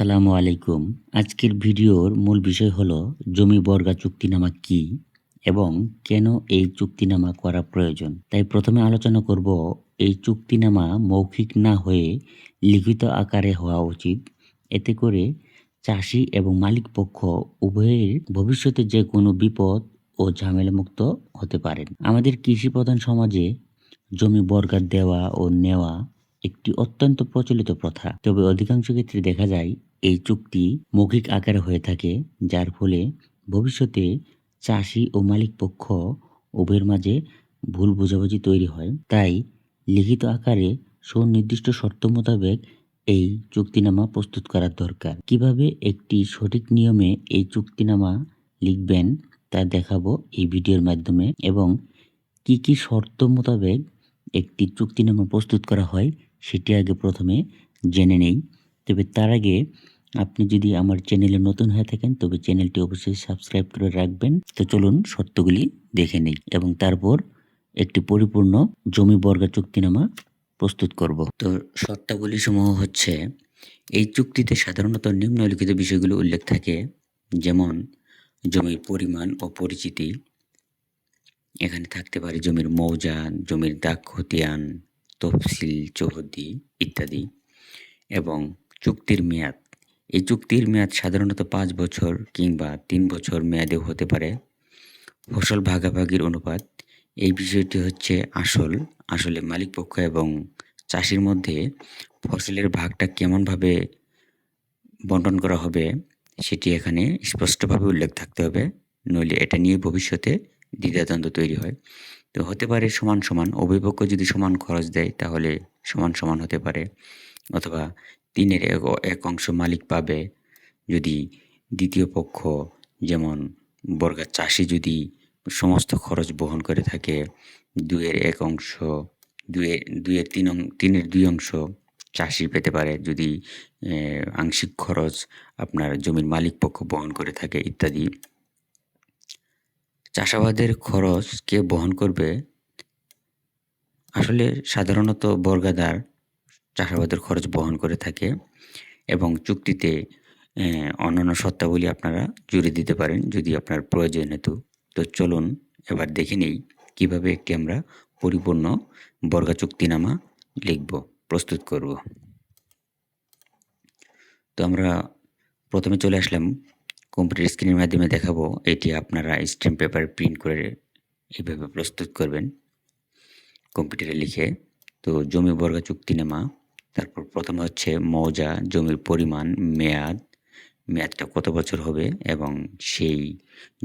আসসালামু আলাইকুম। আজকের ভিডিওর মূল বিষয় হলো জমি বর্গা চুক্তিনামা কি এবং কেন এই চুক্তিনামা করা প্রয়োজন। তাই প্রথমে আলোচনা করব, এই চুক্তিনামা মৌখিক না হয়ে লিখিত আকারে হওয়া উচিত। এতে করে চাষি এবং মালিক পক্ষ উভয়ের ভবিষ্যতে যে কোনো বিপদ ও ঝামেলামুক্ত হতে পারেন। আমাদের কৃষি প্রধান সমাজে জমি বর্গা দেওয়া ও নেওয়া একটি অত্যন্ত প্রচলিত প্রথা। তবে অধিকাংশ ক্ষেত্রে দেখা যায়, এই চুক্তি মৌখিক আকারে হয়ে থাকে, যার ফলে ভবিষ্যতে চাষি ও মালিক পক্ষ উভয়ের মাঝে ভুল বোঝাবুঝি তৈরি হয়। তাই লিখিত আকারে সুনির্দিষ্ট শর্ত মোতাবেক এই চুক্তিনামা প্রস্তুত করার দরকার। কীভাবে একটি সঠিক নিয়মে এই চুক্তিনামা লিখবেন, তা দেখাবো এই ভিডিওর মাধ্যমে এবং কি কি শর্ত মোতাবেক একটি চুক্তিনামা প্রস্তুত করা হয় সেটি আগে প্রথমে জেনে নেই। তবে তার আগে আপনি যদি আমার চ্যানেলে নতুন হয়ে থাকেন, তবে চ্যানেলটি অবশ্যই সাবস্ক্রাইব করে রাখবেন। তো চলুন শর্তগুলি দেখে নেই এবং তারপর একটি পরিপূর্ণ জমি বর্গা চুক্তিনামা প্রস্তুত করব। তো শর্তাবলী সমূহ হচ্ছে, এই চুক্তিতে সাধারণত নিম্নলিখিত বিষয়গুলো উল্লেখ থাকে, যেমন জমির পরিমাণ ও পরিচিতি, এখানে থাকতে পারে জমির মৌজা জমির দাগ খতিয়ান তফসিল, চৌহদ্দি ইত্যাদি এবং চুক্তির মেয়াদ। এই চুক্তির মেয়াদ সাধারণত পাঁচ বছর কিংবা তিন বছর মেয়াদেও হতে পারে। ফসল ভাগাভাগির অনুপাত, এই বিষয়টি হচ্ছে আসল, আসলে মালিক পক্ষ এবং চাষির মধ্যে ফসলের ভাগটা কেমনভাবে বন্টন করা হবে, সেটি এখানে স্পষ্টভাবে উল্লেখ থাকতে হবে, নইলে এটা নিয়ে ভবিষ্যতে দ্বিধাদ্বন্দ্ব তৈরি হয়। তো হতে পারে সমান সমান পক্ষ যদি সমান খরচ দেয় তাহলে সমান সমান হতে পারে। অথবা তিনের এক অংশ মালিক পাবে যদি দ্বিতীয় পক্ষ, যেমন বর্গা চাষি যদি সমস্ত খরচ বহন করে থাকে, দুইয়ের এক অংশ দুয়ে দুয়ের তিন তিনের দুই অংশ চাষি পেতে পারে যদি আংশিক খরচ আপনার জমির মালিক পক্ষ বহন করে থাকে ইত্যাদি। চাষাবাদের খরচ কে বহন করবে? আসলে সাধারণত বর্গাদার চাষাবাদের খরচ বহন করে থাকে এবং চুক্তিতে অন্যান্য শর্তাবলী আপনারা জুড়ে দিতে পারেন যদি আপনার প্রয়োজন হেতু। তো চলুন এবার দেখে নেই কীভাবে একটি আমরা পরিপূর্ণ বর্গা চুক্তিনামা লিখব, প্রস্তুত করব। তো আমরা প্রথমে চলে আসলাম কম্পিউটার স্ক্রিনের মাধ্যমে দেখাবো। এটি আপনারা স্ট্যাম্প পেপার প্রিন্ট করে এইভাবে প্রস্তুত করবেন কম্পিউটারে লিখে। তো জমি বর্গা চুক্তিনামা তারপর প্রথমে হচ্ছে মৌজা, জমির পরিমাণ, মেয়াদ, মেয়াদটা কত বছর হবে এবং সেই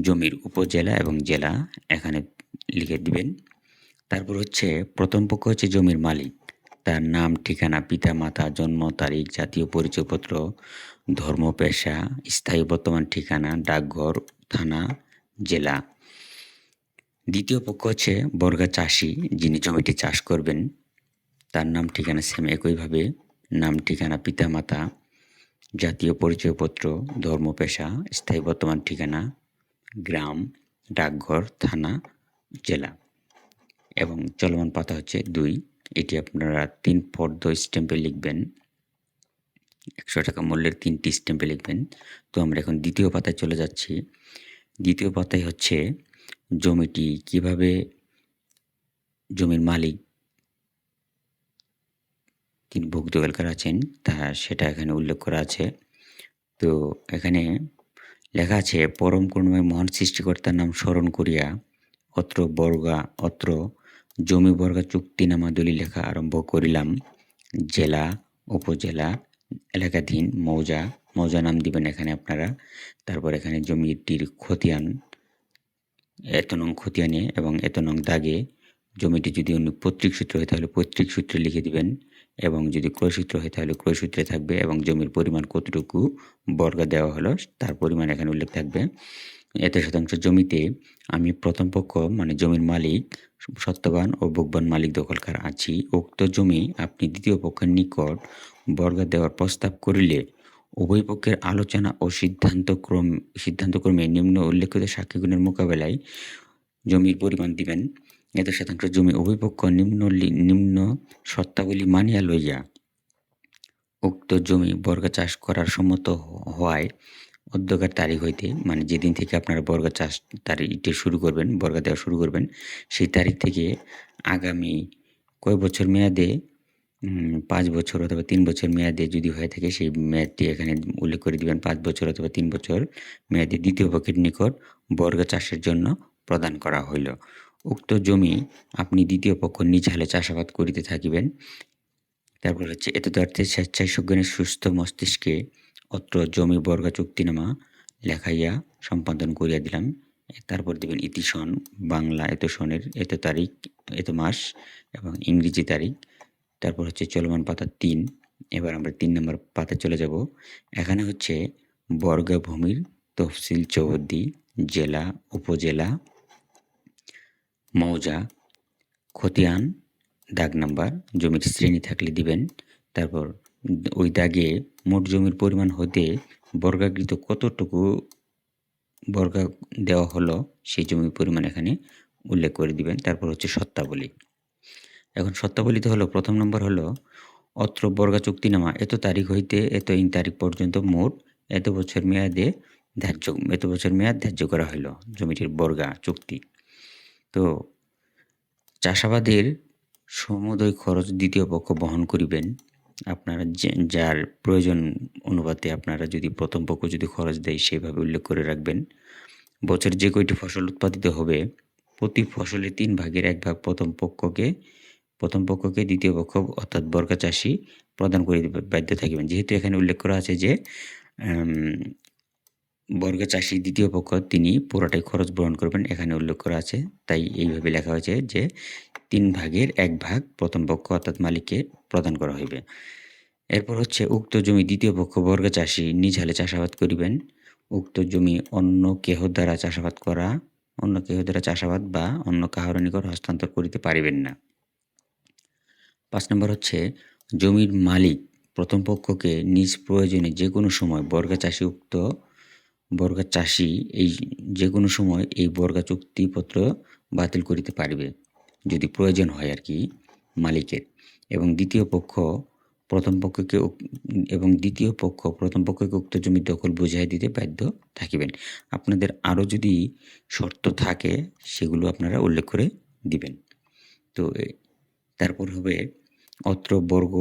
জমির উপজেলা এবং জেলা এখানে লিখে দিবেন। তারপর হচ্ছে প্রথম পক্ষ হচ্ছে জমির মালিক। তার নাম, ঠিকানা পিতা মাতা জন্ম, তারিখ, জাতীয় পরিচয়পত্র, ধর্ম, পেশা, স্থায়ী বর্তমান ঠিকানা, ডাকঘর, থানা, জেলা। দ্বিতীয় পক্ষ হচ্ছে বর্গা চাষি, যিনি জমিটি চাষ করবেন। তার নাম, ঠিকানা সেম একইভাবে নাম, ঠিকানা পিতা মাতা জাতীয় পরিচয়পত্র, ধর্ম, পেশা, স্থায়ী বর্তমান ঠিকানা, গ্রাম, ডাকঘর, থানা, জেলা। এবং চলমান পাতা হচ্ছে দুই। এটি আপনারা তিন ফর্দ স্ট্যাম্পে লিখবেন। একশো টাকা মূল্যের তিনটি স্ট্যাম্পে লিখবেন। তো আমরা এখন দ্বিতীয় পাতায় চলে যাচ্ছি। দ্বিতীয় পাতায় হচ্ছে জমিটি কীভাবে জমির মালিক তিনি ভুক্তকালকার আছেন, তা সেটা এখানে উল্লেখ করা আছে। তো এখানে লেখা আছে, পরম করুণাময় মহান সৃষ্টিকর্তার নাম স্মরণ করিয়া অত্র বর্গা অত্র জমি বর্গা চুক্তিনামা দলিল লেখা আরম্ভ করিলাম। জেলা, উপজেলা, এলাকাধীন, মৌজা মৌজা নাম দিবেন এখানে আপনারা। তারপর এখানে জমিটির খতিয়ান এত নং খতিয়ানে এবং এত নং দাগে জমিটি যদি অন্য পৈতৃক সূত্র হয় তাহলে পৈতৃক সূত্রে লিখে দিবেন এবং যদি ক্রয়সূত্র হয় তাহলে ক্রয়সূত্রে থাকবে এবং জমির পরিমাণ কতটুকু বর্গা দেওয়া হলো তার পরিমাণ এখানে উল্লেখ থাকবে। এত শতাংশ জমিতে আমি প্রথম পক্ষ মানে জমির মালিক সত্যবান ও ভোগবান মালিক দখলকার আছি। উক্ত জমি আপনি দ্বিতীয় পক্ষের নিকট বর্গা দেওয়ার প্রস্তাব করিলে উভয় পক্ষের আলোচনা ও সিদ্ধান্তক্রম সিদ্ধান্তক্রমে নিম্ন উল্লেখিত সাক্ষীগুণের মোকাবেলায় জমির পরিমাণ দিবেন। এত শতাংশ জমি উভয় পক্ষ নিম্ন নিম্ন শর্তাবলী মানিয়া লইয়া উক্ত জমি বর্গা চাষ করার সম্মত হওয়ায় অধ্যকার তারিখ হইতে মানে যেদিন থেকে আপনারা বর্গা চাষ তারিখটি শুরু করবেন, বর্গা দেওয়া শুরু করবেন, সেই তারিখ থেকে আগামী কয় বছর মেয়াদে পাঁচ বছর অথবা তিন বছর মেয়াদে যদি হয়ে থাকে, সেই মেয়াদটি এখানে উল্লেখ করে দিবেন, পাঁচ বছর অথবা তিন বছর মেয়াদে দ্বিতীয় পক্ষের নিকট বর্গা চাষের জন্য প্রদান করা হইল। উক্ত জমি আপনি দ্বিতীয় পক্ষ নিজ হালে চাষাবাদ করিতে থাকিবেন। তারপর হচ্ছে এতদার্থে স্বেচ্ছায় সজ্ঞানের সুস্থ মস্তিষ্কে অত্র জমি বর্গা চুক্তিনামা লেখাইয়া সম্পাদন করিয়া দিলাম। তারপর দেবেন ইতি সন, বাংলা এত সনের, এত তারিখ, এত মাস এবং ইংরেজি তারিখ। তারপর হচ্ছে চলমান পাতা তিন। এবার আমরা তিন নম্বর পাতা চলে যাব। এখানে হচ্ছে বর্গা ভূমির তফসিল চৌহদ্দি, জেলা, উপজেলা, মৌজা, খতিয়ান, দাগ নাম্বার, জমির শ্রেণি থাকলে দিবেন। তারপর ওই দাগে মোট জমির পরিমাণ হতে বর্গাকৃত কতটুকু বর্গা দেওয়া হলো সেই জমির পরিমাণ এখানে উল্লেখ করে দিবেন। তারপর হচ্ছে সত্তাবলী এখন সত্তাবলীতে হলো, প্রথম নম্বর হলো, অত্র বর্গা চুক্তিনামা এত তারিখ হইতে এত ইন তারিখ পর্যন্ত মোট এত বছর মেয়াদে ধার্য, এত বছর মেয়াদ ধার্য করা হলো জমিটির বর্গা চুক্তি। তো চাষাবাদের সমুদয় খরচ দ্বিতীয় পক্ষ বহন করিবেন। আপনারা যে- যার প্রয়োজন অনুপাতে আপনারা যদি প্রথম পক্ষ যদি খরচ দেয় সেভাবে উল্লেখ করে রাখবেন। বছর যে কয়টি ফসল উৎপাদিত হবে, প্রতি ফসলের তিন ভাগের এক ভাগ প্রথম পক্ষকে প্রথম পক্ষকে দ্বিতীয় পক্ষ অর্থাৎ বর্গা চাষি প্রদান করে বাধ্য থাকবেন। যেহেতু এখানে উল্লেখ করা আছে যে বর্গা চাষি দ্বিতীয় পক্ষ, তিনি পুরোটাই খরচ বহন করবেন এখানে উল্লেখ করা আছে। তাই এইভাবে লেখা হয়েছে যে তিন ভাগের এক ভাগ প্রথম পক্ষ অর্থাৎ মালিককে প্রদান করা হইবে। এরপর হচ্ছে, উক্ত জমি দ্বিতীয় পক্ষ বর্গা চাষি নিজ হালে চাষাবাদ করিবেন। উক্ত জমি অন্য কেহ দ্বারা চাষাবাদ করা, অন্য কেহ দ্বারা চাষাবাদ বা অন্য কাহার নিকট হস্তান্তর করিতে পারিবেন না। পাঁচ নম্বর হচ্ছে, জমির মালিক প্রথম পক্ষকে নিজ প্রয়োজনে যে কোনো সময় বর্গা চাষি উক্ত বর্গা চাষি এই যে কোনো সময় এই বর্গা চুক্তিপত্র বাতিল করিতে পারিবে, যদি প্রয়োজন হয় আর কি, মালিকের। এবং দ্বিতীয় পক্ষ, প্রথম পক্ষকে এবং দ্বিতীয় পক্ষ, প্রথম পক্ষকে উক্ত জমির দখল বুঝাই দিতে বাধ্য থাকিবেন। আপনাদের আরও যদি শর্ত থাকে, সেগুলো আপনারা উল্লেখ করে দিবেন। তো তারপর হবে অত্র বর্গ,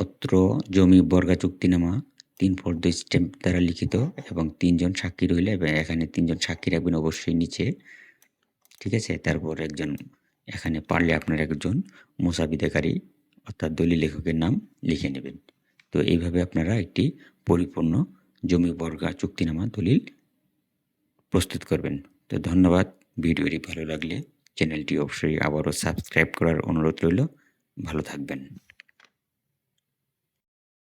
অত্র জমি বর্গা চুক্তিনামা তিন ফর্দ স্ট্যাম্প দ্বারা লিখিত এবং তিনজন সাক্ষী রইলে এখানে তিনজন সাক্ষী রাখবেন অবশ্যই নিচে। ঠিক আছে? তারপর একজন, এখানে পারলে আপনার একজন মোসাবিদাকারী অর্থাৎ দলিল লেখকের নাম লিখে নেবেন। তো এইভাবে আপনারা একটি পরিপূর্ণ জমি বর্গা চুক্তিনামা দলিল প্রস্তুত করবেন। তো ধন্যবাদ। ভিডিওটি ভালো লাগলে চ্যানেলটি অবশ্যই আবারও সাবস্ক্রাইব করার অনুরোধ রইল। ভালো থাকবেন।